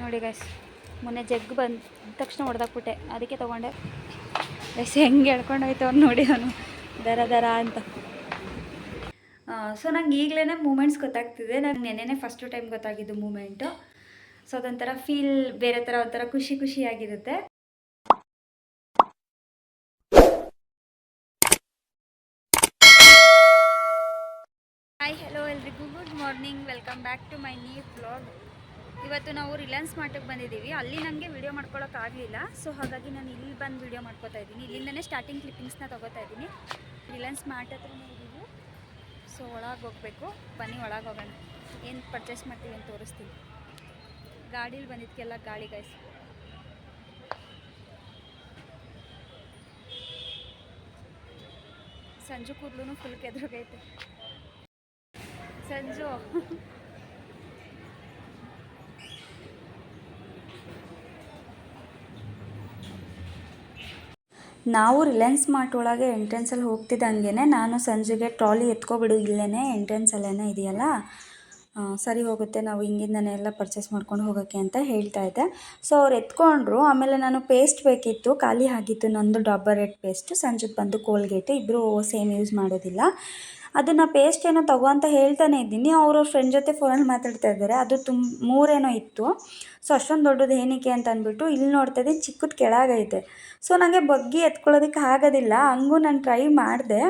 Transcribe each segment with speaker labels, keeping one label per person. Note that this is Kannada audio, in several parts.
Speaker 1: ನೋಡಿ ಗೈಸ್ ಮೊನ್ನೆ ಜಗ್ ಬಂದ, ತಕ್ಷಣ ಹೊಡೆದಾಕ್ಬಿಟ್ಟೆ. ಅದಕ್ಕೆ ತೊಗೊಂಡೆ. ಗೈಸ್ ಹೆಂಗೆ ಹೇಳ್ಕೊಂಡೋಯ್ತು ಅವ್ನು ನೋಡಿ ಅವನು. ದರ ದರ ಅಂತ. ಸೊ ನಂಗೆ ಈಗಲೇ ಮೂಮೆಂಟ್ಸ್ ಗೊತ್ತಾಗ್ತಿದೆ. ನಂಗೆ ನೆನ್ನೆನೇ ಫಸ್ಟು ಟೈಮ್ ಗೊತ್ತಾಗಿದ್ದು ಮೂಮೆಂಟು ಸೊ ಅದೊಂಥರ ಫೀಲ್ ಬೇರೆ ಥರ ಒಂಥರ ಖುಷಿ ಖುಷಿಯಾಗಿರುತ್ತೆ. ಹಾಯ್ ಹಲೋ ಎಲ್ರಿಗೂ. Good morning welcome back to my new blog ಇವತ್ತು ನಾವು ರಿಲಯನ್ಸ್ ಮಾರ್ಟಿಗೆ ಬಂದಿದ್ದೀವಿ. ಅಲ್ಲಿ ನನಗೆ ವಿಡಿಯೋ ಮಾಡ್ಕೊಳ್ಳೋಕ್ಕಾಗಲಿಲ್ಲ ಸೊ ಹಾಗಾಗಿ ನಾನು ಇಲ್ಲಿ ಬಂದು ವಿಡಿಯೋ ಮಾಡ್ಕೋತಾ ಇದ್ದೀನಿ. ಇಲ್ಲಿಂದನೇ ಸ್ಟಾರ್ಟಿಂಗ್ ಕ್ಲಿಪ್ಪಿಂಗ್ಸ್ನ ತೊಗೋತಾ ಇದ್ದೀನಿ. ರಿಲಯನ್ಸ್ ಮಾರ್ಟ್ ಹತ್ರನೇ ಇದ್ದೀವಿ ಸೊ ಒಳಗೆ ಹೋಗಬೇಕು. ಬನ್ನಿ, ಒಳಗೆ ಹೋಗೋಣ. ಏನು ಪರ್ಚೇಸ್ ಮಾಡ್ತೀವಿ ಅಂತ ತೋರಿಸ್ತೀನಿ. ಗಾಡೀಲಿ ಬಂದಿದ್ದಕ್ಕೆಲ್ಲ ಗಾಳಿ ಗಾಯಿಸಿ ಸಂಜು ಕೂದಲು ಫುಲ್ ಕೆದ್ರೋಗೈತೆ. ಸಂಜು. ನಾವು ರಿಲಯನ್ಸ್ ಮಾರ್ಟ್ ಒಳಗೆ ಎಂಟ್ರೆನ್ಸಲ್ಲಿ ಹೋಗ್ತಿದ್ದಂಗೆ ನಾನು ಸಂಜೆಗೆ ಟ್ರಾಲಿ ಎತ್ಕೊಬಿಡು ಇಲ್ಲೇ ಎಂಟ್ರೆನ್ಸಲ್ಲೇ ಇದೆಯಲ್ಲ? ಸರಿ ಹೋಗುತ್ತೆ, ನಾವು ಹಿಂಗಿಂದನೇ ಎಲ್ಲ ಪರ್ಚೇಸ್ ಮಾಡ್ಕೊಂಡು ಹೋಗೋಕ್ಕೆ ಅಂತ ಹೇಳ್ತಾ ಇದ್ದೆ. ಸೊ ಅವ್ರು ಎತ್ಕೊಂಡ್ರು, ಆಮೇಲೆ ನಾನು ಪೇಸ್ಟ್ ಬೇಕಿತ್ತು, ಖಾಲಿ ಆಗಿತ್ತು ನಂದು ಡಾಬರ್ ರೆಡ್ ಪೇಸ್ಟ್ ಸಂಜೆಗೆ ಬಂದು ಕೋಲ್ಗೇಟು ಇಬ್ಬರು ಸೇಮ್ ಯೂಸ್ ಮಾಡೋದಿಲ್ಲ. ಅದನ್ನು ಪೇಸ್ಟ್ ಏನೋ ತಗೋ ಅಂತ ಹೇಳ್ತಾನೆ ಇದ್ದೀನಿ. ಅವ್ರ ಫ್ರೆಂಡ್ ಜೊತೆ ಫೋನಲ್ಲಿ ಮಾತಾಡ್ತಾ ಇದ್ದಾರೆ. ಅದು ತುಂಬ ಮೂರೇನೋ ಇತ್ತು. ಸೊ ಅಷ್ಟೊಂದು ದೊಡ್ಡದು ಏನಕ್ಕೆ ಅಂತ ಅಂದ್ಬಿಟ್ಟು ಇಲ್ಲಿ ನೋಡ್ತಾ ಇದ್ದೀನಿ, ಚಿಕ್ಕದು ಕೆಳಗೈತೆ ಸೊ ನನಗೆ ಬಗ್ಗಿ ಎತ್ಕೊಳ್ಳೋದಕ್ಕೆ ಆಗೋದಿಲ್ಲ. ಹಂಗೂ ನಾನು ಟ್ರೈ ಮಾಡಿದೆ.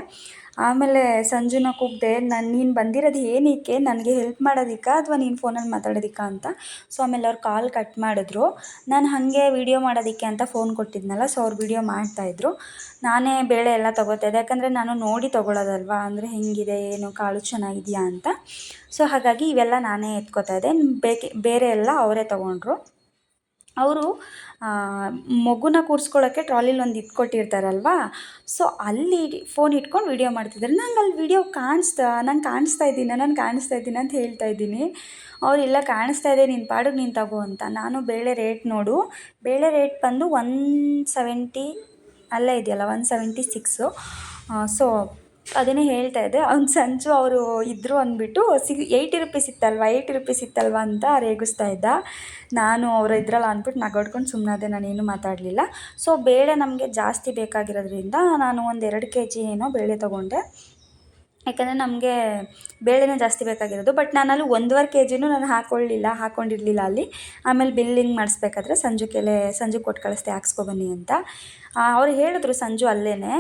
Speaker 1: ಆಮೇಲೆ ಸಂಜುನ ಕೂಗ್ದೆ, ನಾನು ನೀನು ಬಂದಿರೋದು ಏನಕ್ಕೆ ನನಗೆ ಹೆಲ್ಪ್ ಮಾಡೋದಕ್ಕೆ ಅಥವಾ ನೀನು ಫೋನಲ್ಲಿ ಮಾತಾಡೋದಕ್ಕೆ ಅಂತ? ಸೊ ಆಮೇಲೆ ಅವ್ರು ಕಾಲ್ ಕಟ್ ಮಾಡಿದ್ರು. ನಾನು ಹಾಗೆ ವೀಡಿಯೋ ಮಾಡೋದಕ್ಕೆ ಅಂತ ಫೋನ್ ಕೊಟ್ಟಿದ್ನಲ್ಲ ಸೊ ಅವ್ರು ವೀಡಿಯೋ ಮಾಡ್ತಾಯಿದ್ರು ನಾನೇ ಬೇಳೆ ಎಲ್ಲ ತೊಗೋತಾ ಇದ್ದೆ. ಯಾಕಂದರೆ ನಾನು ನೋಡಿ ತೊಗೊಳೋದಲ್ವಾ? ಅಂದರೆ ಹೆಂಗಿದೆ? ಏನು? ಕಾಳು ಚೆನ್ನಾಗಿದೆಯಾ ಅಂತ? ಸೊ ಹಾಗಾಗಿ ಇವೆಲ್ಲ ನಾನೇ ಎತ್ಕೋತಾ ಇದ್ದೆ. ಬೇಕೆ ಬೇರೆ ಎಲ್ಲ ಅವರೇ ತೊಗೊಂಡ್ರು. ಅವರು ಮಗುನ ಕೂರಿಸ್ಕೊಳ್ಳೋಕ್ಕೆ ಟ್ರಾಲಿಲಿ ಒಂದು ಇಟ್ಕೊಟ್ಟಿರ್ತಾರಲ್ವಾ? ಸೊ ಅಲ್ಲಿ ಫೋನ್ ಇಟ್ಕೊಂಡು ವೀಡಿಯೋ ಮಾಡ್ತಿದ್ದಾರೆ ನಂಗೆ ಅಲ್ಲಿ ವೀಡಿಯೋ ಕಾಣಿಸ್ತಾ, ನಂಗೆ ಕಾಣಿಸ್ತಾ ಇದ್ದೀನಿ, ನಾನು ಕಾಣಿಸ್ತಾ ಇದ್ದೀನಿ ಅಂತ ಹೇಳ್ತಾ ಇದ್ದೀನಿ. ಅವ್ರು, ಇಲ್ಲ, ಕಾಣಿಸ್ತಾ ಇದೆ ನಿನ್ನ ಪಾಡಿಗೆ ನೀನು ತಗೋ ಅಂತ. ನಾನು ಬೇಳೆ ರೇಟ್ ನೋಡು. ಬೇಳೆ ರೇಟ್ ಬಂದು ಒನ್ ಸೆವೆಂಟಿ ಅಲ್ಲೇ ಇದೆಯಲ್ಲ ಒನ್ ಸೆವೆಂಟಿ ಸಿಕ್ಸು ಸೊ ಅದನ್ನೇ ಹೇಳ್ತಾ ಇದ್ದೆ. ಅವ್ನು ಸಂಚು ಅವರು ಇದ್ದರು ಅಂದ್ಬಿಟ್ಟು ಸಿ ಏಯ್ಟಿ ರುಪೀಸ್ ಇತ್ತಲ್ವ ಏಯ್ಟಿ ರುಪೀಸ್ ಇತ್ತಲ್ವ ಅಂತ ರೇಗಿಸ್ತಾ ಇದ್ದ. ನಾನು ಅವರು ಇದ್ರಲ್ಲ ಅಂದ್ಬಿಟ್ಟು ನಗಾಡ್ಕೊಂಡು ಸುಮ್ಮನಾದೆ ನಾನೇನು ಮಾತಾಡಲಿಲ್ಲ. ಸೊ ಬೇಳೆ ನಮಗೆ ಜಾಸ್ತಿ ಬೇಕಾಗಿರೋದ್ರಿಂದ ನಾನು ಒಂದು ಎರಡು ಕೆ ಜಿ ಏನೋ ಬೇಳೆ ತೊಗೊಂಡೆ. ಯಾಕಂದರೆ ನಮಗೆ ಬೇಳೆನೇ ಜಾಸ್ತಿ ಬೇಕಾಗಿರೋದು. ಬಟ್ ನಾನಲ್ಲಿ ಒಂದೂವರೆ ಕೆ ಜಿನೂ ನಾನು ಹಾಕ್ಕೊಳ್ಳಿಲ್ಲ ಹಾಕ್ಕೊಂಡಿರಲಿಲ್ಲ ಅಲ್ಲಿ. ಆಮೇಲೆ ಬಿಲ್ಲಿಂಗ್ ಮಾಡಿಸ್ಬೇಕಾದ್ರೆ ಸಂಜು ಕೆಲೆ ಸಂಜು ಕೊಟ್ಟು ಕಳಿಸ್ದೆ ಹಾಕ್ಸ್ಕೊಬನ್ನಿ ಅಂತ. ಅವ್ರು ಹೇಳಿದ್ರು ಸಂಜು ಅಲ್ಲೇ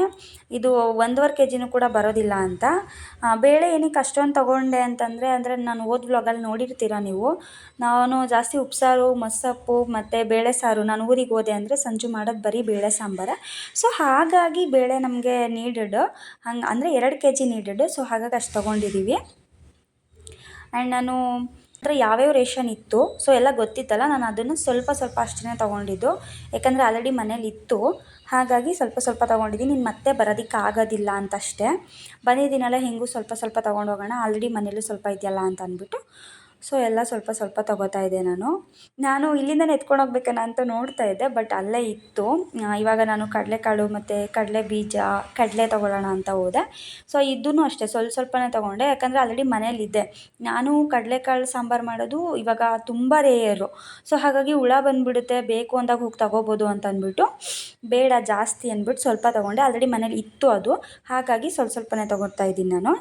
Speaker 1: ಇದು ಒಂದೂವರೆ ಕೆ ಜಿನೂ ಕೂಡ ಬರೋದಿಲ್ಲ ಅಂತ. ಬೇಳೆ ಏನಕ್ಕೆ ಅಷ್ಟೊಂದು ತೊಗೊಂಡೆ ಅಂತಂದರೆ, ಅಂದರೆ ನಾನು ಓದ್ ವ್ಲಾಗಲ್ಲಿ ನೋಡಿರ್ತೀರ ನೀವು? ನಾನು ಜಾಸ್ತಿ ಉಪ್ಸಾರು ಮೊಸಪ್ಪು ಮತ್ತು ಬೇಳೆ ಸಾರು ನಾನು ಊರಿಗೆ ಹೋದೆ ಅಂದರೆ ಸಂಜು ಮಾಡೋದು ಬರೀ ಬೇಳೆ ಸಾಂಬಾರ. ಸೊ ಹಾಗಾಗಿ ಬೇಳೆ ನಮಗೆ ನೀಡೆಡ್ ಹಂಗೆ, ಅಂದರೆ ಎರಡು ಕೆ ಜಿ ನೀಡೆಡ್ ಸೊ ಹಾಗಾಗಿ ಅಷ್ಟು ತೊಗೊಂಡಿದ್ದೀವಿ ಆ್ಯಂಡ್ ನಾನು ಅಂದರೆ ಯಾವ್ಯಾವ ರೇಷನ್ ಇತ್ತು ಸೊ ಎಲ್ಲ ಗೊತ್ತಿತ್ತಲ್ಲ, ನಾನು ಅದನ್ನು ಸ್ವಲ್ಪ ಸ್ವಲ್ಪ ಅಷ್ಟೇ ತೊಗೊಂಡಿದ್ದು. ಯಾಕಂದರೆ ಆಲ್ರೆಡಿ ಮನೇಲಿ ಇತ್ತು. ಹಾಗಾಗಿ ಸ್ವಲ್ಪ ಸ್ವಲ್ಪ ತೊಗೊಂಡಿದ್ದೀನಿ ನೀನು ಮತ್ತೆ ಬರೋದಕ್ಕೆ ಆಗೋದಿಲ್ಲ ಅಂತಷ್ಟೇ. ಬಂದಿದ್ದೀನಲ್ಲ, ಹೆಂಗೂ ಸ್ವಲ್ಪ ಸ್ವಲ್ಪ ತೊಗೊಂಡು ಹೋಗೋಣ. ಆಲ್ರೆಡಿ ಮನೇಲೂ ಸ್ವಲ್ಪ ಇದೆಯಲ್ಲ ಅಂತ ಅಂದ್ಬಿಟ್ಟು. ಸೊ ಎಲ್ಲ ಸ್ವಲ್ಪ ಸ್ವಲ್ಪ ತೊಗೋತಾ ಇದ್ದೆ ನಾನು. ನಾನು ಇಲ್ಲಿಂದಲೇ ಎತ್ಕೊಂಡು ಹೋಗ್ಬೇಕನ್ನ ಅಂತ ನೋಡ್ತಾ ಇದ್ದೆ ಬಟ್ ಅಲ್ಲೇ ಇತ್ತು. ಇವಾಗ ನಾನು ಕಡಲೆಕಾಳು ಮತ್ತು ಕಡಲೆ ಬೀಜ, ಕಡಲೆ ತೊಗೊಳ್ಳೋಣ ಅಂತ ಹೋದೆ. ಸೊ ಇದ್ದೂ ಅಷ್ಟೇ, ಸ್ವಲ್ಪ ಸ್ವಲ್ಪನೇ ತೊಗೊಂಡೆ. ಯಾಕಂದರೆ ಆಲ್ರೆಡಿ ಮನೇಲಿದ್ದೆ ನಾನು ಕಡಲೆಕಾಳು ಸಾಂಬಾರು ಮಾಡೋದು ಇವಾಗ ತುಂಬ ರೇಯರು ಸೊ ಹಾಗಾಗಿ ಹುಳ ಬಂದುಬಿಡುತ್ತೆ, ಬೇಕು ಅಂದಾಗ ಹೋಗಿ ತಗೋಬೋದು ಅಂತ ಅಂದ್ಬಿಟ್ಟು, ಬೇಡ, ಜಾಸ್ತಿ ಅಂದ್ಬಿಟ್ಟು ಸ್ವಲ್ಪ ತೊಗೊಂಡೆ. ಆಲ್ರೆಡಿ ಮನೇಲಿ ಇತ್ತು ಅದು. ಹಾಗಾಗಿ ಸ್ವಲ್ಪ ಸ್ವಲ್ಪನೇ ತೊಗೊಳ್ತಾ ಇದ್ದೀನಿ ನಾನು.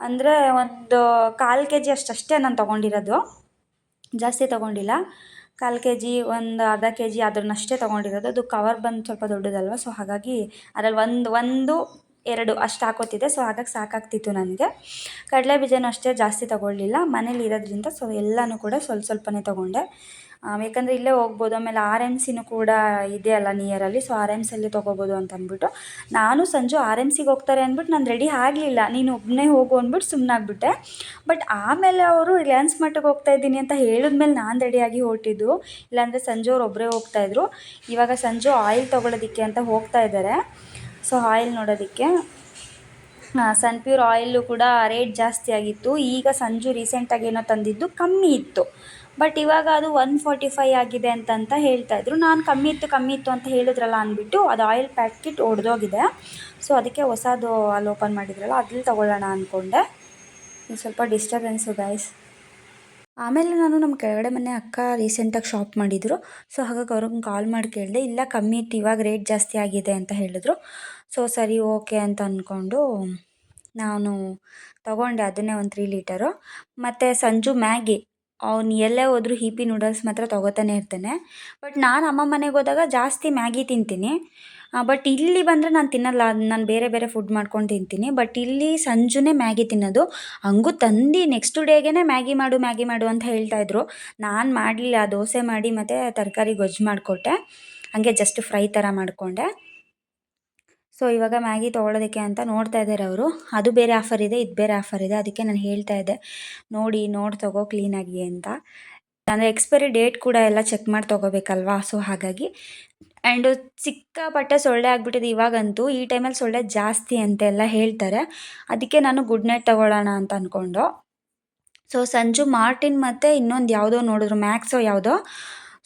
Speaker 1: ಅಂದರೆ ಒಂದು ಕಾಲು ಕೆ ಜಿ ಅಷ್ಟಷ್ಟೇ ನಾನು ತೊಗೊಂಡಿರೋದು. ಜಾಸ್ತಿ ತೊಗೊಂಡಿಲ್ಲ. ಕಾಲು ಕೆ ಜಿ ಒಂದು ಅರ್ಧ ಕೆ ಜಿ ಅದನ್ನಷ್ಟೇ ತೊಗೊಂಡಿರೋದು. ಅದು ಕವರ್ ಬಂದು ಸ್ವಲ್ಪ ದೊಡ್ಡದಲ್ವ ಸೊ ಹಾಗಾಗಿ ಅದ್ರಲ್ಲಿ ಒಂದು ಒಂದು, ಎರಡು ಅಷ್ಟು ಹಾಕೋತಿದ್ದೆ ಸೊ ಹಾಗಾಗಿ ಸಾಕಾಗ್ತಿತ್ತು ನನಗೆ. ಕಡಲೆ ಬೀಜನೂ ಅಷ್ಟೇ ಜಾಸ್ತಿ ತೊಗೊಳ್ಳಿಲ್ಲ. ಮನೇಲಿ ಇರೋದ್ರಿಂದ ಸೊ ಎಲ್ಲನೂ ಕೂಡ ಸ್ವಲ್ಪ ಸ್ವಲ್ಪನೇ ತೊಗೊಂಡೆ. ಯಾಕಂದರೆ ಇಲ್ಲೇ ಹೋಗ್ಬೋದು. ಆಮೇಲೆ ಆರ್ ಎಂ ಸಿನೂ ಕೂಡ ಇದೆ ಅಲ್ಲ ನಿಯರಲ್ಲಿ ಸೊ ಆರ್ ಎಂ ಸಿಯಲ್ಲಿ ತೊಗೋಬೋದು ಅಂತ ಅಂದ್ಬಿಟ್ಟು. ನಾನು ಸಂಜು ಆರ್ ಎಂ ಸಿಗೆ ಹೋಗ್ತಾರೆ ಅಂದ್ಬಿಟ್ಟು ನಾನು ರೆಡಿ ಆಗಲಿಲ್ಲ. ನೀನು ಒಬ್ಬನೇ ಹೋಗು ಅಂದ್ಬಿಟ್ಟು ಸುಮ್ಮನಾಗ್ಬಿಟ್ಟೆ ಬಟ್ ಆಮೇಲೆ ಅವರು ರಿಲಯನ್ಸ್ ಮಟ್ಟಿಗೆ ಹೋಗ್ತಾ ಇದ್ದೀನಿ ಅಂತ ಹೇಳಿದ್ಮೇಲೆ ನಾನು ರೆಡಿಯಾಗಿ ಹೊರಟಿದ್ದು. ಇಲ್ಲಾಂದರೆ ಸಂಜು ಅವ್ರು ಒಬ್ಬರೇ ಹೋಗ್ತಾಯಿದ್ರು ಇವಾಗ ಸಂಜು ಆಯಿಲ್ ತೊಗೊಳೋದಕ್ಕೆ ಅಂತ ಹೋಗ್ತಾ ಇದ್ದಾರೆ ಸೊ ಆಯಿಲ್ ನೋಡೋದಕ್ಕೆ. ಸನ್ಪ್ಯೂರ್ ಆಯಿಲು ಕೂಡ ರೇಟ್ ಜಾಸ್ತಿ ಆಗಿತ್ತು. ಈಗ ಸಂಜು ರೀಸೆಂಟಾಗಿ ಏನೋ ತಂದಿದ್ದು ಕಮ್ಮಿ ಇತ್ತು. ಬಟ್ ಇವಾಗ ಅದು ಒನ್ ಫಾರ್ಟಿ ಫೈ ಆಗಿದೆ ಅಂತಂತ ಹೇಳ್ತಾ ಇದ್ರು. ನಾನು ಕಮ್ಮಿ ಇತ್ತು ಕಮ್ಮಿ ಇತ್ತು ಅಂತ ಹೇಳಿದ್ರಲ್ಲ ಅಂದ್ಬಿಟ್ಟು ಅದು ಆಯಿಲ್ ಪ್ಯಾಕೆಟ್ ಒಡೆದೋಗಿದೆ. ಸೊ ಅದಕ್ಕೆ ಹೊಸದು ಅಲ್ಲಿ ಓಪನ್ ಮಾಡಿದ್ರಲ್ಲ, ಅದ್ರಲ್ಲಿ ತೊಗೊಳ್ಳೋಣ ಅಂದ್ಕೊಂಡೆ ಸ್ವಲ್ಪ ಡಿಸ್ಟರ್ಬೆನ್ಸು ಗೈಸ್ ಆಮೇಲೆ ನಾನು ನಮ್ಮ ಕೆಳಗಡೆ ಮನೆ ಅಕ್ಕ ರೀಸೆಂಟಾಗಿ ಶಾಪ್ ಮಾಡಿದರು. ಸೊ ಹಾಗಾಗಿ ಅವ್ರಿಗೆ ಕಾಲ್ ಮಾಡಿ ಕೇಳಿದೆ, ಇಲ್ಲ ಕಮ್ಮಿ ಇತ್ತು, ಇವಾಗ ರೇಟ್ ಜಾಸ್ತಿ ಆಗಿದೆ ಅಂತ ಹೇಳಿದ್ರು. ಸೊ ಸರಿ ಓಕೆ ಅಂತ ಅಂದ್ಕೊಂಡು ನಾನು ತಗೊಂಡೆ, ಅದನ್ನೇ ಒಂದು ತ್ರೀ ಲೀಟರು ಮತ್ತು ಸಂಜು ಮ್ಯಾಗಿ ಅವ್ನು ಎಲ್ಲೇ ಹೋದರೂ ಹೀಪಿ ನೂಡಲ್ಸ್ ಮಾತ್ರ ತೊಗೋತಾನೆ ಇರ್ತಾನೆ. ಬಟ್ ನಾನು ಅಮ್ಮ ಮನೆಗೆ ಹೋದಾಗ ಜಾಸ್ತಿ ಮ್ಯಾಗಿ ತಿಂತೀನಿ. ಬಟ್ ಇಲ್ಲಿ ಬಂದರೆ ನಾನು ತಿನ್ನಲ್ಲ. ನಾನು ಬೇರೆ ಬೇರೆ ಫುಡ್ ಮಾಡ್ಕೊಂಡು ತಿಂತೀನಿ. ಬಟ್ ಇಲ್ಲಿ ಸಂಜುನೇ ಮ್ಯಾಗಿ ತಿನ್ನೋದು. ಹಂಗೂ ತಂದು ನೆಕ್ಸ್ಟ್ ಡೇಗೆ ಮ್ಯಾಗಿ ಮಾಡು ಮ್ಯಾಗಿ ಮಾಡು ಅಂತ ಹೇಳ್ತಾಯಿದ್ರು ನಾನು ಮಾಡಲಿಲ್ಲ. ದೋಸೆ ಮಾಡಿ ಮತ್ತು ತರಕಾರಿ ಗೊಜ್ಜು ಮಾಡಿಕೊಟ್ಟೆ. ಹಾಗೆ ಜಸ್ಟ್ ಫ್ರೈ ಥರ ಮಾಡಿಕೊಂಡೆ. ಸೊ ಇವಾಗ ಮ್ಯಾಗಿ ತೊಗೊಳೋದಕ್ಕೆ ಅಂತ ನೋಡ್ತಾ ಇದ್ದಾರೆ ಅವರು. ಅದು ಬೇರೆ ಆಫರ್ ಇದೆ, ಇದು ಬೇರೆ ಆಫರ್ ಇದೆ. ಅದಕ್ಕೆ ನಾನು ಹೇಳ್ತಾ ಇದ್ದೆ, ನೋಡಿ ನೋಡಿ, ತಗೋ ಕ್ಲೀನಾಗಿ ಅಂತ. ಅಂದರೆ ಎಕ್ಸ್ಪೈರಿ ಡೇಟ್ ಕೂಡ ಎಲ್ಲ ಚೆಕ್ ಮಾಡಿ ತೊಗೋಬೇಕಲ್ವಾ? ಸೊ ಹಾಗಾಗಿ. ಆ್ಯಂಡ್ ಸಿಕ್ಕಾಪಟ್ಟೆ ಸೊಳ್ಳೆ ಆಗಿಬಿಟ್ಟಿದೆ ಇವಾಗಂತೂ. ಈ ಟೈಮಲ್ಲಿ ಸೊಳ್ಳೆ ಜಾಸ್ತಿ ಅಂತೆಲ್ಲ ಹೇಳ್ತಾರೆ. ಅದಕ್ಕೆ ನಾನು ಗುಡ್ ನೈಟ್ ತೊಗೊಳ್ಳೋಣ ಅಂತ ಅಂದ್ಕೊಂಡು ಸೊ ಸಂಜು, ಮಾರ್ಟಿನ್ ಮತ್ತು ಇನ್ನೊಂದು ಯಾವುದೋ ನೋಡಿದ್ರು ಮ್ಯಾಕ್ಸೋ ಯಾವುದೋ.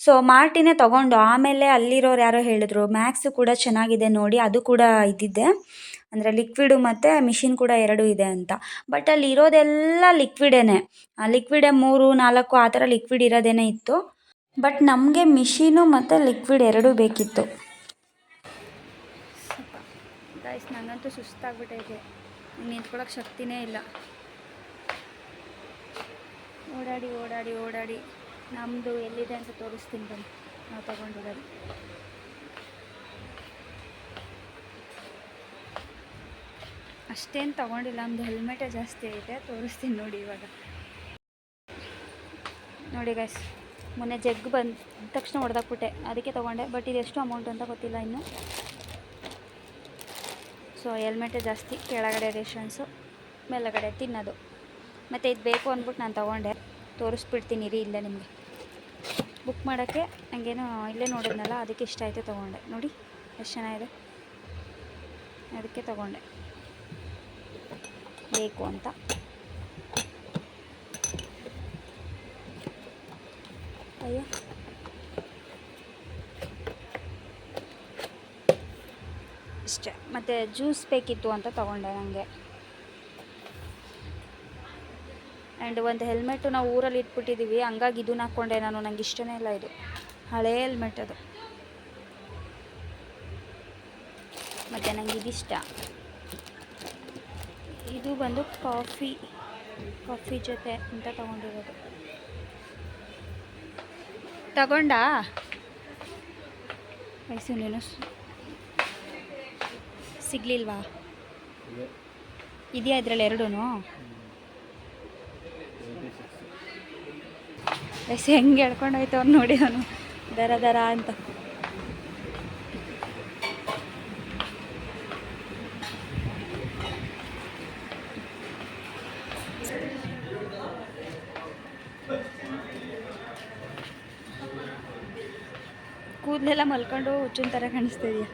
Speaker 1: ಸೊ ಮಾರ್ಟಿನೇ ತೊಗೊಂಡು ಆಮೇಲೆ ಅಲ್ಲಿರೋರು ಯಾರೋ ಹೇಳಿದ್ರು ಮ್ಯಾಕ್ಸು ಕೂಡ ಚೆನ್ನಾಗಿದೆ ನೋಡಿ, ಅದು ಕೂಡ ಇದ್ದಿದ್ದೆ ಅಂದರೆ ಲಿಕ್ವಿಡು ಮತ್ತು ಮಿಷಿನ್ ಕೂಡ ಎರಡು ಇದೆ ಅಂತ. ಬಟ್ ಅಲ್ಲಿ ಇರೋದೆಲ್ಲ ಲಿಕ್ವಿಡೇನೆ ಲಿಕ್ವಿಡೇ ಮೂರು, ನಾಲ್ಕು ಆ ಥರ ಲಿಕ್ವಿಡ್ ಇರೋದೇನೆ ಇತ್ತು. ಬಟ್ ನಮಗೆ ಮಿಷಿನು ಮತ್ತು ಲಿಕ್ವಿಡ್ ಎರಡೂ ಬೇಕಿತ್ತು. ನನಗಂತೂ ಸುಸ್ತಾಗ್ಬಿಟ್ಟೈತೆ ನಿಂತ್ಕೊಳ್ಳೋಕೆ ಶಕ್ತಿನೇ ಇಲ್ಲ. ಓಡಾಡಿ ಓಡಾಡಿ ಓಡಾಡಿ. ನಮ್ಮದು ಎಲ್ಲಿದೆ ಅಂತ ತೋರಿಸ್ತೀನಿ ಬನ್ನಿ. ನಾವು ತಗೊಂಡಿರೋದು. ಅಷ್ಟೇನು ತಗೊಂಡಿಲ್ಲ ನಮ್ಮದು ಹೆಲ್ಮೆಟೇ ಜಾಸ್ತಿ ಐತೆ, ತೋರಿಸ್ತೀನಿ ನೋಡಿ ಇವಾಗ. ನೋಡಿ ಗೈಸ್ ಮೊನ್ನೆ ಜಗ್ ಬಂದ, ತಕ್ಷಣ ಹೊಡೆದಾಕ್ಬಿಟ್ಟೆ. ಅದಕ್ಕೆ ತೊಗೊಂಡೆ ಬಟ್ ಇದು ಎಷ್ಟು ಅಮೌಂಟ್ ಅಂತ ಗೊತ್ತಿಲ್ಲ ಇನ್ನು. ಸೊ ಹೆಲ್ಮೆಟೇ ಜಾಸ್ತಿ, ಕೆಳಗಡೆ ರೇಷನ್ಸು ಮೇಲಗಡೆ ತಿನ್ನೋದು. ಮತ್ತು ಇದು ಬೇಕು ಅಂದ್ಬಿಟ್ಟು ನಾನು ತೊಗೊಂಡೆ. ತೋರಿಸ್ಬಿಡ್ತೀನಿ ರೀ ಇಲ್ಲೇ ನಿಮಗೆ. ಬುಕ್ ಮಾಡೋಕ್ಕೆ ನನಗೇನೋ ಇಲ್ಲೇ ನೋಡಿದ್ನಲ್ಲ, ಅದಕ್ಕೆ ಇಷ್ಟ ಆಯಿತು ತೊಗೊಂಡೆ. ನೋಡಿ, ಎಷ್ಟು ಚೆನ್ನಾಗಿದೆ. ಅದಕ್ಕೆ ತೊಗೊಂಡೆ. ಬೇಕು ಅಂತ. ಅಯ್ಯೋ. ಇಷ್ಟೇ. ಮತ್ತು ಜ್ಯೂಸ್ ಬೇಕಿತ್ತು ಅಂತ ತೊಗೊಂಡೆ ನನಗೆ ಆ್ಯಂಡ್ ಒಂದು ಹೆಲ್ಮೆಟ್ಟು ನಾವು ಊರಲ್ಲಿ ಇಟ್ಬಿಟ್ಟಿದ್ದೀವಿ ಹಂಗಾಗಿ ಇದನ್ನ ಹಾಕ್ಕೊಂಡೆ ನಾನು. ನಂಗೆ ಇಷ್ಟನೇ ಇಲ್ಲ ಇದು. ಹಳೆ ಹೆಲ್ಮೆಟ್ ಅದು. ಮತ್ತು ನಂಗೆ ಇದಿಷ್ಟ. ಇದು ಬಂದು ಕಾಫಿ ಕಾಫಿ ಜೊತೆ ಅಂತ ತಗೊಂಡಿರೋದು. ತಗೊಂಡಾ? ಮೈಸೂರಿನ ಸಿಗ್ಲಿಲ್ವಾ? ಇದೆಯಾ ಇದರಲ್ಲಿ ಎರಡೂ ಎಸ್ ಹೆಂಗೆ ಎಳ್ಕೊಂಡು ಹೋಯ್ತು ಅವ್ನು ನೋಡಿ ಅವನು. ದರ ದರ ಅಂತ. ಕೂದಲೆಲ್ಲ ಮಲ್ಕೊಂಡು ಹುಚ್ಚಿನ ಥರ ಕಾಣಿಸ್ತಿದೆಯಾ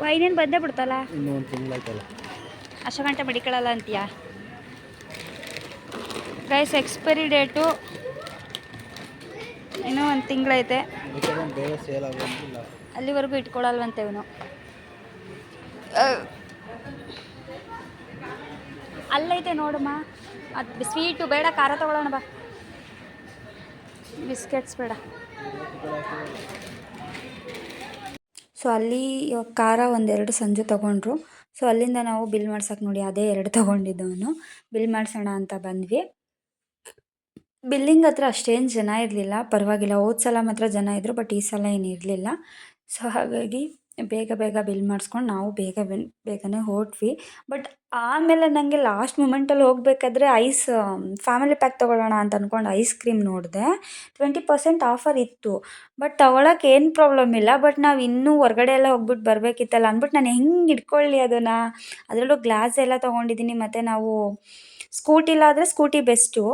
Speaker 1: ವೈನೇನು ಬಂದೇ ಬಿಡ್ತಲ್ಲ?
Speaker 2: ತಿಂಗಳಾಯ್ತಲ್ಲ
Speaker 1: ಅಷ್ಟು ಗಂಟೆ ಮಡಿಕೊಳ್ಳಲ್ಲ ಅಂತೀಯಾ? ಗೈಸ್ ಎಕ್ಸ್ಪೈರಿ ಡೇಟು ಇನ್ನೂ ಒಂದು ತಿಂಗಳೈತೆ. ಅಲ್ಲಿವರೆಗೂ ಇಟ್ಕೊಳಲ್ವಂತೆ ಇವನು. ಅಲ್ಲೈತೆ ನೋಡಮ್ಮ. ಅದು ಸ್ವೀಟು ಬೇಡ, ಖಾರ ತಗೊಳ್ಳೋಣ ಬಾ. ಬಿಸ್ಕೆಟ್ಸ್ ಬೇಡ. ಸೊ ಅಲ್ಲಿ ಖಾರ ಒಂದೆರಡು ಸಂಜೆ ತೊಗೊಂಡ್ರು. ಸೊ ಅಲ್ಲಿಂದ ನಾವು ಬಿಲ್ ಮಾಡ್ಸೋಕೆ ನೋಡಿ, ಅದೇ ಎರಡು ತೊಗೊಂಡಿದ್ದವನು ಬಿಲ್ ಮಾಡಿಸೋಣ ಅಂತ ಬಂದ್ವಿ. ಬಿಲ್ಲಿಂಗ್ ಹತ್ರ ಅಷ್ಟೇನು ಜನ ಇರಲಿಲ್ಲ. ಪರವಾಗಿಲ್ಲ, ಹೋದ ಸಲ ಮಾತ್ರ ಜನ ಇದ್ದರು ಬಟ್ ಈ ಸಲ ಏನು ಇರಲಿಲ್ಲ. ಸೊ ಹಾಗಾಗಿ ಬೇಗ ಬೇಗ ಬಿಲ್ ಮಾಡಿಸ್ಕೊಂಡು ನಾವು ಬೇಗ ಬೆನ್ ಬೇಗನೆ ಹೊರಟ್ವಿ ಬಟ್ ಆಮೇಲೆ ನನಗೆ ಲಾಸ್ಟ್ ಮೂಮೆಂಟಲ್ಲಿ ಹೋಗಬೇಕಾದ್ರೆ ಐಸ್ ಫ್ಯಾಮಿಲಿ ಪ್ಯಾಕ್ ತೊಗೊಳ್ಳೋಣ ಅಂತ ಅಂದ್ಕೊಂಡು ಐಸ್ ಕ್ರೀಮ್ ನೋಡಿದೆ. ಟ್ವೆಂಟಿ ಪರ್ಸೆಂಟ್ ಆಫರ್ ಇತ್ತು. ಬಟ್ ತೊಗೊಳಕ್ಕೆ ಏನು ಪ್ರಾಬ್ಲಮ್ ಇಲ್ಲ. ಬಟ್ ನಾವು ಇನ್ನೂ ಹೊರಗಡೆ ಎಲ್ಲ ಹೋಗ್ಬಿಟ್ಟು ಬರಬೇಕಿತ್ತಲ್ಲ ಅಂದ್ಬಿಟ್ಟು ನಾನು ಹೆಂಗೆ ಇಟ್ಕೊಳ್ಳಿ ಅದನ್ನು. ಅದರಲ್ಲೂ ಗ್ಲಾಸ್ ಎಲ್ಲ ತೊಗೊಂಡಿದ್ದೀನಿ ಮತ್ತು ನಾವು ಸ್ಕೂಟಿಲಾದರೆ ಸ್ಕೂಟಿ ಬೆಸ್ಟು.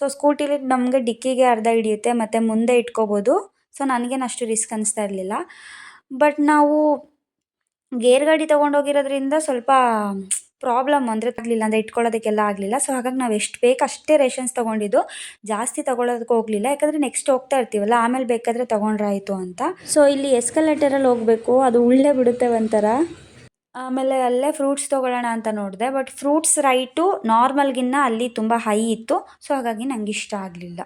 Speaker 1: ಸೊ ಸ್ಕೂಟಿಲಿ ನಮಗೆ ಡಿಕ್ಕಿಗೆ ಅರ್ಧ ಹಿಡಿಯುತ್ತೆ, ಮತ್ತು ಮುಂದೆ ಇಟ್ಕೋಬೋದು. ಸೊ ನನಗೇನು ಅಷ್ಟು ರಿಸ್ಕ್ ಅನಿಸ್ತಾ ಇರಲಿಲ್ಲ. ಬಟ್ ನಾವು ಗೇರ್ ಗಾಡಿ ತೊಗೊಂಡೋಗಿರೋದ್ರಿಂದ ಸ್ವಲ್ಪ ಪ್ರಾಬ್ಲಮ್ ಅಂದರೆ ಆಗಲಿಲ್ಲ ಅಂದರೆ ಇಟ್ಕೊಳ್ಳೋದಕ್ಕೆಲ್ಲ ಆಗಲಿಲ್ಲ. ಸೊ ಹಾಗಾಗಿ ನಾವು ಎಷ್ಟು ಬೇಕು ಅಷ್ಟೇ ರೇಷನ್ಸ್ ತೊಗೊಂಡಿದ್ದು. ಜಾಸ್ತಿ ತೊಗೊಳೋದಕ್ಕೆ ಹೋಗಲಿಲ್ಲ. ಯಾಕಂದರೆ ನೆಕ್ಸ್ಟ್ ಹೋಗ್ತಾ ಇರ್ತೀವಲ್ಲ, ಆಮೇಲೆ ಬೇಕಾದರೆ ತೊಗೊಂಡ್ರಾಯಿತು ಅಂತ. ಸೊ ಇಲ್ಲಿ ಎಸ್ಕಲೇಟರಲ್ಲಿ ಹೋಗಬೇಕು. ಅದು ಉಳ್ಳೇ ಬಿಡುತ್ತೆ ಒಂಥರ. ಆಮೇಲೆ ಅಲ್ಲೇ ಫ್ರೂಟ್ಸ್ ತೊಗೊಳ್ಳೋಣ ಅಂತ ನೋಡಿದೆ ಬಟ್ ಫ್ರೂಟ್ಸ್ ರೈಟು ನಾರ್ಮಲ್ಗಿನ್ನ ಅಲ್ಲಿ ತುಂಬ ಹೈ ಇತ್ತು ಸೊ ಹಾಗಾಗಿ ನಂಗೆ ಇಷ್ಟ ಆಗಲಿಲ್ಲ.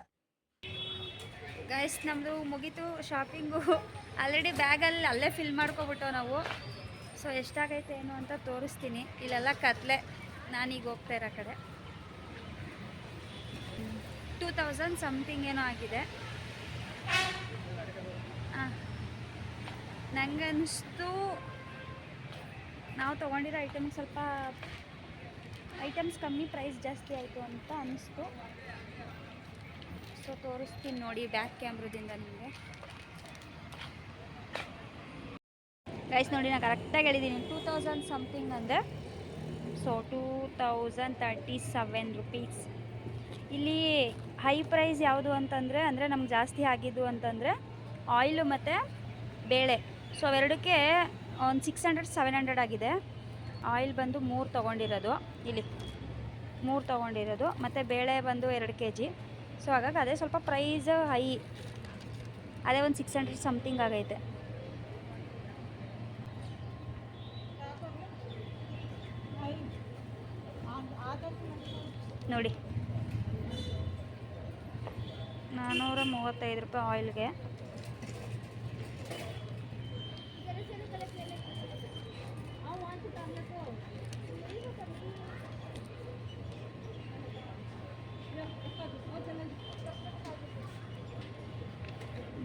Speaker 1: ಗೈಸ್ ನಮ್ಮದು ಮುಗೀತು ಶಾಪಿಂಗು ಆಲ್ರೆಡಿ ಬ್ಯಾಗಲ್ಲಿ ಅಲ್ಲೇ ಫಿಲ್ ಮಾಡ್ಕೊಬಿಟ್ಟು ನಾವು. ಸೊ ಎಷ್ಟಾಗೈತೆ ಏನು ಅಂತ ತೋರಿಸ್ತೀನಿ. ಇಲ್ಲೆಲ್ಲ ಕತ್ಲೆ. ನಾನೀಗ ಹೋಗ್ತಾ ಇರೋ ಕಡೆ. ಟೂ ತೌಸಂಡ್ ಸಮಥಿಂಗ್ ಏನೋ ಆಗಿದೆ. ನನಗನ್ನಿಸ್ತು ನಾವು ತೊಗೊಂಡಿರೋ ಐಟಮ್ ಸ್ವಲ್ಪ ಐಟಮ್ಸ್ ಕಮ್ಮಿ ಪ್ರೈಸ್ ಜಾಸ್ತಿ ಆಯಿತು ಅಂತ ಅನ್ನಿಸ್ತು ಸೊ ತೋರಿಸ್ತೀನಿ ನೋಡಿ ಬ್ಯಾಕ್ ಕ್ಯಾಮ್ರದಿಂದ ನಿಮಗೆ. ಪ್ರೈಸ್ ನೋಡಿ ನಾನು ಕರೆಕ್ಟಾಗಿ ಹೇಳಿದ್ದೀನಿ ಟೂ ತೌಸಂಡ್ ಸಮಥಿಂಗ್ ಅಂದರೆ so two thousand thirty seven rupees ಇಲ್ಲಿ ಹೈ ಪ್ರೈಸ್ ಯಾವುದು ಅಂತಂದರೆ, ಅಂದರೆ ನಮ್ಗೆ ಜಾಸ್ತಿ ಆಗಿದ್ದು ಅಂತಂದರೆ ಆಯಿಲು ಮತ್ತು ಬೇಳೆ. ಸೊ ಅವೆರಡಕ್ಕೆ ಒಂದು ಸಿಕ್ಸ್ ಹಂಡ್ರೆಡ್ ಸೆವೆನ್ ಹಂಡ್ರೆಡ್ ಆಗಿದೆ. ಆಯಿಲ್ ಬಂದು ಮೂರು ತೊಗೊಂಡಿರೋದು. ಇಲ್ಲಿ ಮೂರು ತೊಗೊಂಡಿರೋದು. ಮತ್ತು ಬೇಳೆ ಬಂದು ಎರಡು ಕೆ ಜಿ ಸೊ ಹಾಗಾಗಿ ಅದೇ ಸ್ವಲ್ಪ ಪ್ರೈಸ್ ಹೈ. ಅದೇ ಒಂದು ಸಿಕ್ಸ್ ಹಂಡ್ರೆಡ್ ಸಮಥಿಂಗ್ ಆಗೈತೆ. ನೋಡಿ. ನಾನ್ನೂರ ಮೂವತ್ತೈದು ರೂಪಾಯಿ ಆಯಿಲ್ಗೆ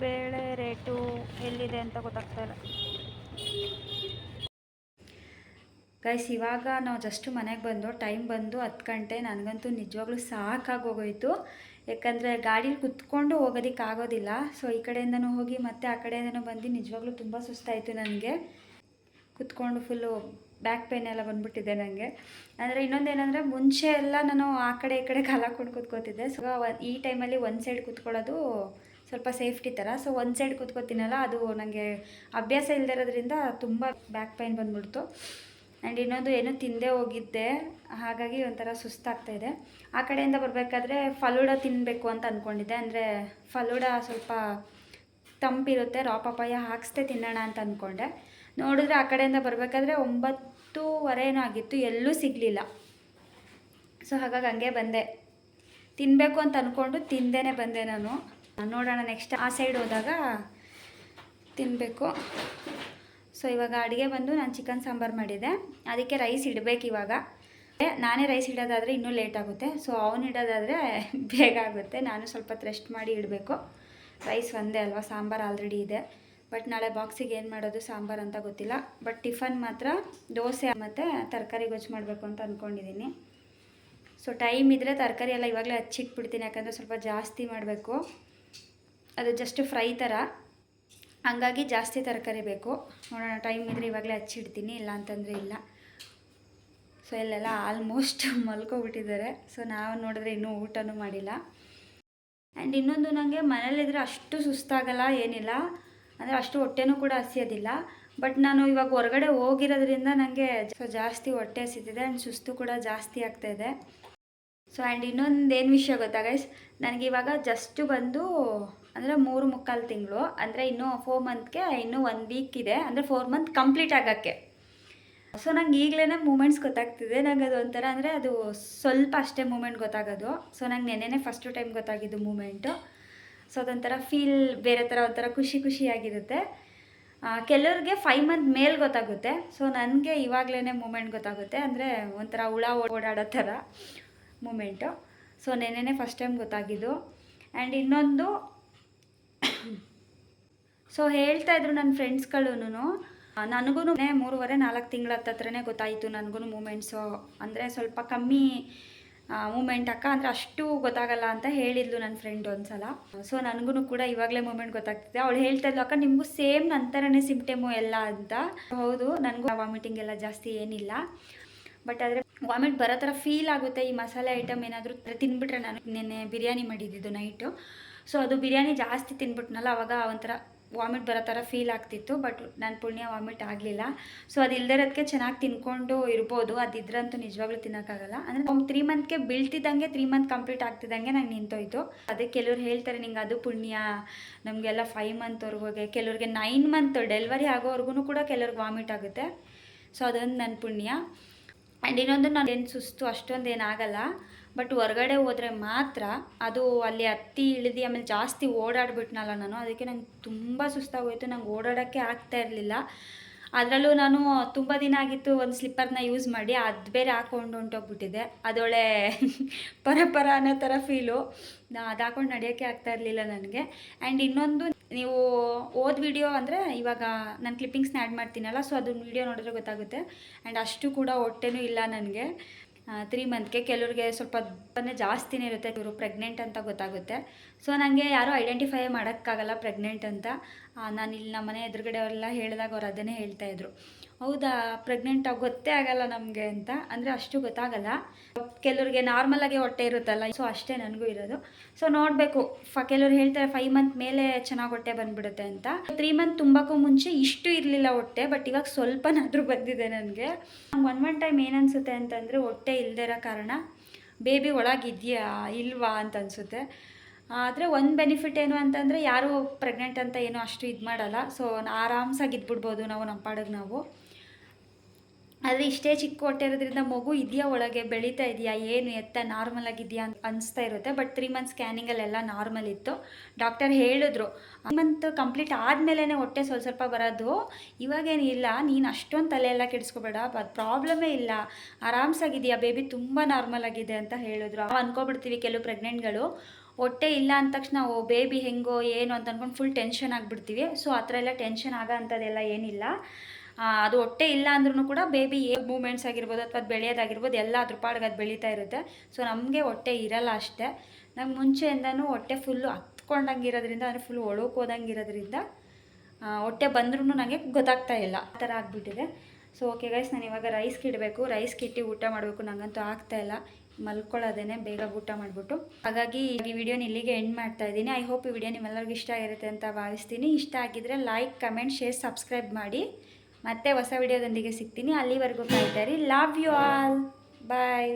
Speaker 1: ಬೇಳೆ ರೇಟು ಎಲ್ಲಿದೆ ಅಂತ ಗೊತ್ತಾಗ್ತಾ ಇಲ್ಲ. ಗೈಸ್ ಇವಾಗ ನಾವು ಜಸ್ಟ್ ಮನೆಗೆ ಬಂದು ಟೈಮ್ ಬಂದು ಹತ್ತು ಗಂಟೆ, ನನಗಂತೂ ನಿಜವಾಗ್ಲೂ ಸಾಕಾಗೋಗೋಯ್ತು ಯಾಕಂದರೆ ಗಾಡೀಲಿ ಕುತ್ಕೊಂಡು ಹೋಗೋದಕ್ಕೆ ಆಗೋದಿಲ್ಲ ಸೊ ಈ ಕಡೆಯಿಂದನೂ ಹೋಗಿ ಮತ್ತೆ ಆ ಕಡೆಯಿಂದನೂ ಬಂದು ನಿಜವಾಗ್ಲೂ ತುಂಬ ಸುಸ್ತಾಯಿತು ನನಗೆ. ಕುತ್ಕೊಂಡು ಫುಲ್ಲು ಬ್ಯಾಕ್ ಪೇನ್ ಎಲ್ಲ ಬಂದ್ಬಿಟ್ಟಿದೆ ನನಗೆ ಅಂದರೆ ಇನ್ನೊಂದೇನೆಂದರೆ ಮುಂಚೆ ಎಲ್ಲ ನಾನು ಆ ಕಡೆ ಈ ಕಡೆ ಕಾಲು ಹಾಕ್ಕೊಂಡು ಕೂತ್ಕೋತಿದ್ದೆ. ಸೊ ಈ ಟೈಮಲ್ಲಿ ಒಂದು ಸೈಡ್ ಕೂತ್ಕೊಳ್ಳೋದು ಸ್ವಲ್ಪ ಸೇಫ್ಟಿ ಥರ ಸೊ ಒಂದು ಸೈಡ್ ಕುತ್ಕೋತೀನಲ್ಲ, ಅದು ನನಗೆ ಅಭ್ಯಾಸ ಇಲ್ಲದಿರೋದ್ರಿಂದ ತುಂಬ ಬ್ಯಾಕ್ ಪೈನ್ ಬಂದ್ಬಿಡ್ತು. ಆ್ಯಂಡ್ ಇನ್ನೊಂದು ಏನು ತಿಂದೇ ಹೋಗಿದ್ದೆ. ಹಾಗಾಗಿ ಒಂಥರ ಸುಸ್ತಾಗ್ತಾ ಇದೆ. ಆ ಕಡೆಯಿಂದ ಬರಬೇಕಾದ್ರೆ ಫಲೂಡ ತಿನ್ನಬೇಕು ಅಂತ ಅಂದ್ಕೊಂಡಿದ್ದೆ ಅಂದರೆ ಫಲೂಡ ಸ್ವಲ್ಪ ತಂಪಿರುತ್ತೆ ರಾ ಪಪಾಯ ಹಾಕ್ಸ್ದೆ ತಿನ್ನೋಣ ಅಂತ ಅಂದ್ಕೊಂಡೆ ನೋಡಿದ್ರೆ ಆ ಕಡೆಯಿಂದ ಬರಬೇಕಾದ್ರೆ ಒಂಬತ್ತೂವರೆ ಏನೋ ಆಗಿತ್ತು, ಎಲ್ಲೂ ಸಿಗಲಿಲ್ಲ. ಸೊ ಹಾಗಾಗಿ ಹಂಗೆ ಬಂದೆ. ತಿನ್ನಬೇಕು ಅಂತ ಅಂದ್ಕೊಂಡು ತಿಂದೇ ಬಂದೆ ನಾನು. ನೋಡೋಣ ನೆಕ್ಸ್ಟ್ ಆ ಸೈಡ್ ಹೋದಾಗ ತಿನ್ನಬೇಕು ಸೊ ಇವಾಗ ಅಡುಗೆ ಬಂದು ನಾನು ಚಿಕನ್ ಸಾಂಬಾರು ಮಾಡಿದೆ. ಅದಕ್ಕೆ ರೈಸ್ ಇಡಬೇಕು ಇವಾಗ. ನಾನೇ ರೈಸ್ ಇಡೋದಾದರೆ ಇನ್ನೂ ಲೇಟ್ ಆಗುತ್ತೆ. ಸೊ ಅವನು ಇಡೋದಾದರೆ ಬೇಗ ಆಗುತ್ತೆ. ನಾನು ಸ್ವಲ್ಪ ರೆಸ್ಟ್ ಮಾಡಿ ಇಡಬೇಕು. ರೈಸ್ ಒಂದೇ ಅಲ್ವಾ? ಸಾಂಬಾರು ಆಲ್ರೆಡಿ ಇದೆ. ಬಟ್ ನಾಳೆ ಬಾಕ್ಸಿಗೆ ಏನು ಮಾಡೋದು? ಸಾಂಬಾರು ಅಂತ ಗೊತ್ತಿಲ್ಲ. ಬಟ್ ಟಿಫನ್ ಮಾತ್ರ ದೋಸೆ ಮತ್ತು ತರಕಾರಿ ಗೊಜ್ಜು ಮಾಡಬೇಕು ಅಂತ ಅಂದ್ಕೊಂಡಿದ್ದೀನಿ ಸೊ ಟೈಮ್ ಇದ್ದರೆ ತರಕಾರಿ ಎಲ್ಲ ಇವಾಗಲೇ ಹಚ್ಚಿಟ್ಬಿಡ್ತೀನಿ. ಯಾಕಂದರೆ ಸ್ವಲ್ಪ ಜಾಸ್ತಿ ಮಾಡಬೇಕು. ಅದು ಜಸ್ಟ್ ಫ್ರೈ ಥರ. ಹಂಗಾಗಿ ಜಾಸ್ತಿ ತರಕಾರಿ ಬೇಕು. ನೋಡೋಣ ಟೈಮ್ ಇದ್ದರೆ ಇವಾಗಲೇ ಹಚ್ಚಿಡ್ತೀನಿ ಇಲ್ಲ ಅಂತಂದರೆ ಇಲ್ಲ. ಸೊ ಇಲ್ಲೆಲ್ಲ ಆಲ್ಮೋಸ್ಟ್ ಮಲ್ಕೊಬಿಟ್ಟಿದ್ದಾರೆ. ಸೊ ನಾವು ನೋಡಿದ್ರೆ ಇನ್ನೂ ಊಟನೂ ಮಾಡಿಲ್ಲ. ಆ್ಯಂಡ್ ಇನ್ನೊಂದು ನನಗೆ ಮನೇಲಿದ್ರೆ ಅಷ್ಟು ಸುಸ್ತಾಗಲ್ಲ, ಏನಿಲ್ಲ. ಅಂದರೆ ಅಷ್ಟು ಹೊಟ್ಟೆನೂ ಕೂಡ ಹಸಿಯೋದಿಲ್ಲ. ಬಟ್ ನಾನು ಇವಾಗ ಹೊರಗಡೆ ಹೋಗಿರೋದ್ರಿಂದ ನನಗೆ ಸೊ, ಜಾಸ್ತಿ ಹೊಟ್ಟೆ ಹಸಿತಿದೆ ಆ್ಯಂಡ್ ಸುಸ್ತು ಕೂಡ ಜಾಸ್ತಿ ಆಗ್ತಾ ಇದೆ. ಸೊ ಆ್ಯಂಡ್ ಇನ್ನೊಂದು ಏನು ವಿಷಯ ಗೊತ್ತಾ ಗೈಸ್ ನನಗೆ ಇವಾಗ ಜಸ್ಟ್ ಬಂದು ಅಂದರೆ ಮೂರು ಮುಕ್ಕಾಲು ತಿಂಗಳು. ಅಂದರೆ ಇನ್ನೂ ಫೋರ್ ಮಂತ್ಗೆ ಇನ್ನೂ ಒಂದು ವೀಕ್ ಇದೆ. ಅಂದರೆ ಫೋರ್ ಮಂತ್ ಕಂಪ್ಲೀಟ್ ಆಗೋಕ್ಕೆ. ಸೊ ನಂಗೆ ಈಗಲೇ ಮೂಮೆಂಟ್ಸ್ ಗೊತ್ತಾಗ್ತಿದೆ. ನಂಗೆ ಅದು ಒಂಥರ ಅಂದರೆ ಅದು ಸ್ವಲ್ಪ ಅಷ್ಟೇ ಮೂಮೆಂಟ್ ಗೊತ್ತಾಗೋದು. ಸೊ ನಂಗೆ ನೆನ್ನೆನೇ ಫಸ್ಟು ಟೈಮ್ ಗೊತ್ತಾಗಿದ್ದು ಮೂಮೆಂಟು ಸೊ ಅದೊಂಥರ ಫೀಲ್ ಬೇರೆ ಥರ, ಒಂಥರ ಖುಷಿ ಖುಷಿಯಾಗಿರುತ್ತೆ ಕೆಲವ್ರಿಗೆ ಫೈವ್ ಮಂತ್ ಮೇಲೆ ಗೊತ್ತಾಗುತ್ತೆ. ಸೊ ನನಗೆ ಇವಾಗಲೇ ಮೂಮೆಂಟ್ ಗೊತ್ತಾಗುತ್ತೆ. ಅಂದರೆ ಒಂಥರ ಹುಳ ಓಡಾಡೋ ಥರ ಮೂಮೆಂಟು ಸೊ ನೆನ್ನೆನೇ ಫಸ್ಟ್ ಟೈಮ್ ಗೊತ್ತಾಗಿದ್ದು. ಆ್ಯಂಡ್ ಇನ್ನೊಂದು ಸೊ ಹೇಳ್ತಾ ಇದ್ರು ನನ್ನ ಫ್ರೆಂಡ್ಸ್ಗಳೂ ನನಗೂ ಮೂರುವರೆ, ನಾಲ್ಕು ತಿಂಗಳ ಹತ್ತತ್ರನೇ ಗೊತ್ತಾಯಿತು ನನಗೂ ಮೂಮೆಂಟ್ಸು ಅಂದರೆ ಸ್ವಲ್ಪ ಕಮ್ಮಿ ಮೂಮೆಂಟ್ ಅಕ್ಕ. ಅಂದರೆ ಅಷ್ಟು ಗೊತ್ತಾಗಲ್ಲ ಅಂತ ಹೇಳಿದ್ಲು ನನ್ನ ಫ್ರೆಂಡ್ ಒಂದ್ಸಲ. ಸೊ ನನಗೂ ಕೂಡ ಇವಾಗಲೇ ಮೂಮೆಂಟ್ ಗೊತ್ತಾಗ್ತಿದೆ. ಅವಳು ಹೇಳ್ತಾ ಇದ್ಲು, ಅಕ್ಕ, ನಿಮಗೂ ಸೇಮ್ ನಂತರನೇ ಸಿಂಪ್ಟಮು ಎಲ್ಲ ಅಂತ. ಹೌದು, ನನಗೂ ವಾಮಿಟಿಂಗ್ ಎಲ್ಲ ಜಾಸ್ತಿ ಏನಿಲ್ಲ. ಬಟ್ ಆದರೆ ವಾಮಿಟ್ ಬರೋ ಥರ ಫೀಲ್ ಆಗುತ್ತೆ. ಈ ಮಸಾಲೆ ಐಟಮ್ ಏನಾದರೂ ತಿಂದ್ಬಿಟ್ರೆ ನಾನು ನಿನ್ನೆ ಬಿರಿಯಾನಿ ಮಾಡಿದ್ದಿದ್ದು ನೈಟು ಸೊ ಅದು ಬಿರಿಯಾನಿ ಜಾಸ್ತಿ ತಿಂದ್ಬಿಟ್ನಲ್ಲ ಅವಾಗ ಒಂಥರ ವಾಮಿಟ್ ಬರೋ ಥರ ಫೀಲ್ ಆಗ್ತಿತ್ತು ಬಟ್ ನನ್ನ ಪುಣ್ಯ ವಾಮಿಟ್ ಆಗಲಿಲ್ಲ. ಸೊ ಅದು ಇಲ್ದಿರೋದಕ್ಕೆ ಚೆನ್ನಾಗಿ ತಿನ್ಕೊಂಡು ಇರ್ಬೋದು. ಅದಿದ್ರಂತೂ ನಿಜವಾಗ್ಲೂ ತಿನ್ನೋಕ್ಕಾಗಲ್ಲ ಅಂದರೆ ಒಂದು ತ್ರೀ ಮಂತ್ಗೆ ಬೀಳ್ತಿದ್ದಂಗೆ ತ್ರೀ ಮಂತ್ ಕಂಪ್ಲೀಟ್ ಆಗ್ತಿದ್ದಂಗೆ ನಂಗೆ ನಿಂತೋಯ್ತು. ಅದೇ ಕೆಲವ್ರು ಹೇಳ್ತಾರೆ, ನಿಂಗೆ ಅದು ಪುಣ್ಯ. ನಮಗೆಲ್ಲ ಫೈವ್ ಮಂತ್ವರೆಗೂ ಕೆಲವ್ರಿಗೆ ನೈನ್ ಮಂತ್ ಡೆಲಿವರಿ ಆಗೋವರೆಗೂ ಕೂಡ ಕೆಲವ್ರಿಗೆ ವಾಮಿಟ್ ಆಗುತ್ತೆ. ಸೊ ಅದೊಂದು ನನ್ನ ಪುಣ್ಯ. ಆ್ಯಂಡ್ ಇನ್ನೊಂದು ನಾನು ಏನು ಸುಸ್ತು, ಅಷ್ಟೊಂದು ಏನಾಗಲ್ಲ ಬಟ್ ಹೊರಗಡೆ ಹೋದರೆ ಮಾತ್ರ ಅದು ಅಲ್ಲಿ ಹತ್ತಿ ಇಳಿದು ಆಮೇಲೆ ಜಾಸ್ತಿ ಓಡಾಡ್ಬಿಟ್ನಲ್ಲ ನಾನು, ಅದಕ್ಕೆ ನಂಗೆ ತುಂಬ ಸುಸ್ತಾಗೋಯಿತು. ನಂಗೆ ಓಡಾಡೋಕ್ಕೆ ಆಗ್ತಾ ಇರಲಿಲ್ಲ. ಅದರಲ್ಲೂ ನಾನು ತುಂಬ ದಿನ ಆಗಿತ್ತು ಒಂದು ಸ್ಲಿಪ್ಪರ್ನ ಯೂಸ್ ಮಾಡಿ, ಅದು ಬೇರೆ ಹಾಕೊಂಡು ಹೊಂಟೋಗ್ಬಿಟ್ಟಿದೆ. ಅದೊಳೆ ಪರ ಪರ ಅನ್ನೋ ಥರ ಫೀಲು. ಅದು ಹಾಕೊಂಡು ನಡೆಯೋಕ್ಕೆ ಆಗ್ತಾ ಇರಲಿಲ್ಲ ನನಗೆ. ಆ್ಯಂಡ್ ಇನ್ನೊಂದು, ನೀವು ಓದ್ ವಿಡಿಯೋ ಅಂದರೆ ಇವಾಗ ನಾನು ಕ್ಲಿಪ್ಪಿಂಗ್ಸ್ನ ಆ್ಯಡ್ ಮಾಡ್ತೀನಲ್ಲ, ಸೊ ಅದನ್ನ ವಿಡಿಯೋ ನೋಡಿದ್ರೆ ಗೊತ್ತಾಗುತ್ತೆ. ಆ್ಯಂಡ್ ಅಷ್ಟು ಕೂಡ ಹೊಟ್ಟೆನೂ ಇಲ್ಲ ನನಗೆ. ತ್ರೀ ಮಂತ್ಗೆ ಕೆಲವ್ರಿಗೆ ಸ್ವಲ್ಪ ಜಾಸ್ತಿನೇ ಇರುತ್ತೆ. ಇವರು ಪ್ರೆಗ್ನೆಂಟ್ ಅಂತ ಗೊತ್ತಾಗುತ್ತೆ. ಸೊ ನನಗೆ ಯಾರೂ ಐಡೆಂಟಿಫೈ ಮಾಡೋಕ್ಕಾಗಲ್ಲ ಪ್ರೆಗ್ನೆಂಟ್ ಅಂತ. ನಾನು ಇಲ್ಲಿ ನಮ್ಮ ಮನೆ ಎದುರುಗಡೆ ಅವರೆಲ್ಲ ಹೇಳಿದಾಗ ಅವ್ರು ಅದನ್ನೇ ಹೇಳ್ತಾಯಿದ್ರು ಹೌದಾ ಪ್ರೆಗ್ನೆಂಟ್ ಗೊತ್ತೇ ಆಗಲ್ಲ ನಮಗೆ ಅಂತ. ಅಂದರೆ ಅಷ್ಟು ಗೊತ್ತಾಗಲ್ಲ. ಕೆಲವ್ರಿಗೆ ನಾರ್ಮಲಾಗಿ ಹೊಟ್ಟೆ ಇರುತ್ತಲ್ಲ, ಸೊ ಅಷ್ಟೇ ನನಗೂ ಇರೋದು. ಸೊ ನೋಡಬೇಕು, ಫ, ಕೆಲವ್ರು ಹೇಳ್ತಾರೆ ಫೈವ್ ಮಂತ್ ಮೇಲೆ ಚೆನ್ನಾಗಿ ಹೊಟ್ಟೆ ಬಂದ್ಬಿಡುತ್ತೆ ಅಂತ. ತ್ರೀ ಮಂತ್ ತುಂಬಕ್ಕೂ ಮುಂಚೆ ಇಷ್ಟು ಇರಲಿಲ್ಲ ಹೊಟ್ಟೆ ಬಟ್ ಇವಾಗ ಸ್ವಲ್ಪನಾದರೂ ಬಂದಿದೆ ನನಗೆ. ಒನ್ ಒನ್ ಟೈಮ್ ಏನನ್ಸುತ್ತೆ ಅಂತಂದರೆ ಹೊಟ್ಟೆ ಇಲ್ಲದೇ ಇರೋ ಕಾರಣ ಬೇಬಿ ಒಳಗಿದೆಯಾ ಇಲ್ವಾ ಅಂತ ಅನಿಸುತ್ತೆ. ಆದರೆ ಒಂದು ಬೆನಿಫಿಟ್ ಏನು ಅಂತಂದರೆ ಯಾರು ಪ್ರೆಗ್ನೆಂಟ್ ಅಂತ ಏನೂ ಅಷ್ಟು ಇದು ಮಾಡಲ್ಲ. ಸೊ ಆರಾಮ್ಸಾಗಿ ಇದ್ಬಿಡ್ಬೋದು ನಾವು ನಮ್ಮ ಪಾಡಿಗೆ ನಾವು. ಆದರೆ ಇಷ್ಟೇ ಚಿಕ್ಕ ಹೊಟ್ಟೆ ಇರೋದ್ರಿಂದ ಮಗು ಇದೆಯಾ ಒಳಗೆ? ಬೆಳೀತಾ ಇದೆಯಾ? ಏನು ಎತ್ತ? ನಾರ್ಮಲ್ ಆಗಿದೆಯಾ ಅಂತ ಅನಿಸ್ತಾ ಇರುತ್ತೆ. ಬಟ್ ತ್ರೀ ಮಂತ್ ಸ್ಕ್ಯಾನಿಂಗಲ್ಲೆಲ್ಲ ನಾರ್ಮಲ್ ಇತ್ತು. ಡಾಕ್ಟರ್ ಹೇಳಿದ್ರು ಮಂತ್ ಕಂಪ್ಲೀಟ್ ಆದಮೇಲೆ ಹೊಟ್ಟೆ ಸ್ವಲ್ಪ ಸ್ವಲ್ಪ ಬರೋದು. ಇವಾಗೇನಿಲ್ಲ ನೀನು ಅಷ್ಟೊಂದು ತಲೆ ಕೆಡಿಸ್ಕೊಬೇಡ. ಅದು ಪ್ರಾಬ್ಲಮೇ ಇಲ್ಲ. ಆರಾಮ್ಸಾಗಿದೆಯಾ ಬೇಬಿ ತುಂಬ ನಾರ್ಮಲ್ ಆಗಿದೆ ಅಂತ ಹೇಳಿದ್ರು. ಅನ್ಕೊಬಿಡ್ತೀವಿ ಕೆಲವು ಪ್ರೆಗ್ನೆಂಟ್ಗಳು ಹೊಟ್ಟೆ ಇಲ್ಲ ಅಂದ ತಕ್ಷಣ, ಓ ಬೇಬಿ ಹೆಂಗೋ, ಏನು ಅಂತ ಅಂದ್ಕೊಂಡು ಫುಲ್ ಟೆನ್ಷನ್ ಆಗಿಬಿಡ್ತೀವಿ. ಸೊ ಆ ಥರ ಎಲ್ಲ ಟೆನ್ಷನ್ ಆಗೋ ಅಂಥದ್ದೆಲ್ಲ ಏನಿಲ್ಲ. ಅದು ಹೊಟ್ಟೆ ಇಲ್ಲ ಅಂದ್ರೂ ಕೂಡ ಬೇಬಿ ಏ ಮೂಮೆಂಟ್ಸ್ ಆಗಿರ್ಬೋದು ಅಥವಾ ಅದು ಬೆಳೆಯೋದಾಗಿರ್ಬೋದು, ಎಲ್ಲ ಅದ್ರ ಪಾಡ್ಗೆ ಅದು ಬೆಳೀತಾ ಇರುತ್ತೆ. ಸೊ ನಮಗೆ ಹೊಟ್ಟೆ ಇರಲ್ಲ ಅಷ್ಟೇ. ನಂಗೆ ಮುಂಚೆಯಿಂದನೂ ಹೊಟ್ಟೆ ಫುಲ್ಲು ಹತ್ಕೊಂಡಂಗೆ ಇರೋದ್ರಿಂದ, ಅಂದರೆ ಫುಲ್ ಒಳಕ್ಕೆ ಹೋದಂಗೆ ಇರೋದ್ರಿಂದ ಹೊಟ್ಟೆ ಬಂದ್ರೂ ನನಗೆ ಗೊತ್ತಾಗ್ತಾ ಇಲ್ಲ. ಆ ಥರ ಆಗಿಬಿಟ್ಟಿದೆ. ಸೊ ಓಕೆ ಗೈಸ್ ನಾನು ಇವಾಗ ರೈಸ್ಗೆ ಇಡಬೇಕು ರೈಸ್ಗೆ ಇಟ್ಟು ಊಟ ಮಾಡಬೇಕು. ನನಗಂತೂ ಇಲ್ಲ. ಮಲ್ಕೊಳ್ಳೋದೇನೆ ಬೇಗ ಊಟ ಮಾಡಿಬಿಟ್ಟು. ಹಾಗಾಗಿ ಈ ವಿಡಿಯೋನ ಇಲ್ಲಿಗೆ ಎಂಡ್ ಮಾಡ್ತಾ ಇದ್ದೀನಿ. ಐ ಹೋಪ್ ಈ ವಿಡಿಯೋ ನಿಮ್ಮೆಲ್ಲರಿಗೂ ಇಷ್ಟ ಆಗಿರುತ್ತೆ ಅಂತ ಭಾವಿಸ್ತೀನಿ. ಇಷ್ಟ ಆಗಿದ್ರೆ ಲೈಕ್ ಕಮೆಂಟ್ ಶೇರ್ ಸಬ್ಸ್ಕ್ರೈಬ್ ಮಾಡಿ. ಮತ್ತೆ ಹೊಸ ವಿಡಿಯೋದೊಂದಿಗೆ ಸಿಗ್ತೀನಿ. ಅಲ್ಲಿವರೆಗೂ ಕಾಯ್ತಾ ಇರಿ. Love you all bye